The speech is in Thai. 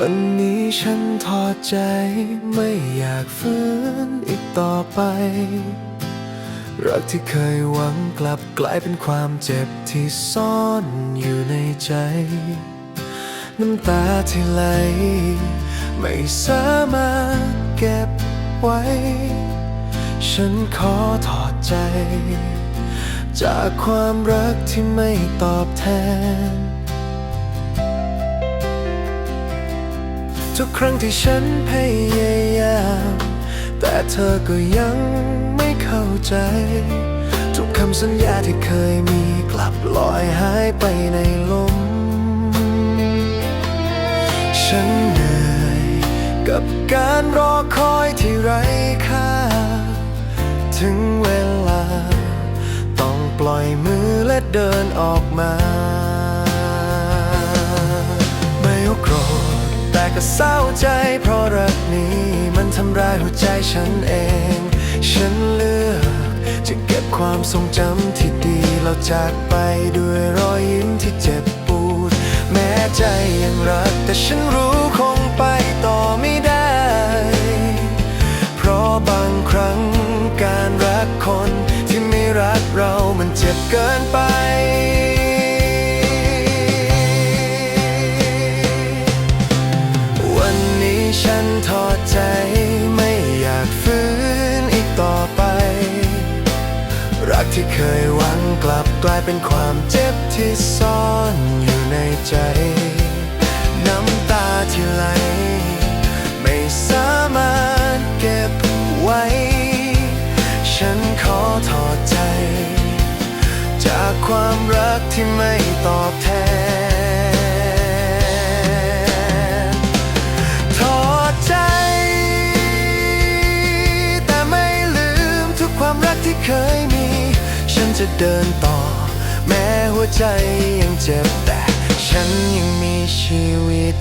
วันนี้ฉันทอดใจไม่อยากฟื้นอีกต่อไป รักที่เคยหวังกลับกลายเป็นความเจ็บที่ซ่อนอยู่ในใจ น้ำตาที่ไหล ไม่สามารถเก็บไว้ ฉันขอถอดใจ จากความรักที่ไม่ตอบแทน ทุกครั้งที่ฉันพยายาม แต่เธอก็ยังไม่เข้าใจ ทุกคำสัญญาที่เคยมีกลับลอยหายไปในลม ฉันเหนื่อยกับการรอคอยที่ไร้ค่า ถึงเวลา ต้องปล่อยมือและเดินออกมา ก็เศร้าใจเพราะรักนี้มันทำร้ายหัวใจฉันเอง ฉันเลือก จะเก็บความทรงจำที่ดีแล้วจากไปด้วยรอยยิ้มที่เจ็บปวด แม้ใจยังรักแต่ฉันรู้คงไปต่อไม่ได้ เพราะบางครั้งการรักคนที่ไม่รักเรามันเจ็บเกินไป ที่เคยหวังกลับกลายเป็นความเจ็บที่ซ่อนอยู่ในใจ น้ำตาที่ไหล ไม่สามารถเก็บไว้ ฉันขอถอดใจ จากความรักที่ไม่ตอบแทน ถอดใจ แต่ไม่ลืมทุกความรักที่เคยมี ฉันจะเดินต่อ แม้หัวใจยังเจ็บแต่ฉันยังมีชีวิต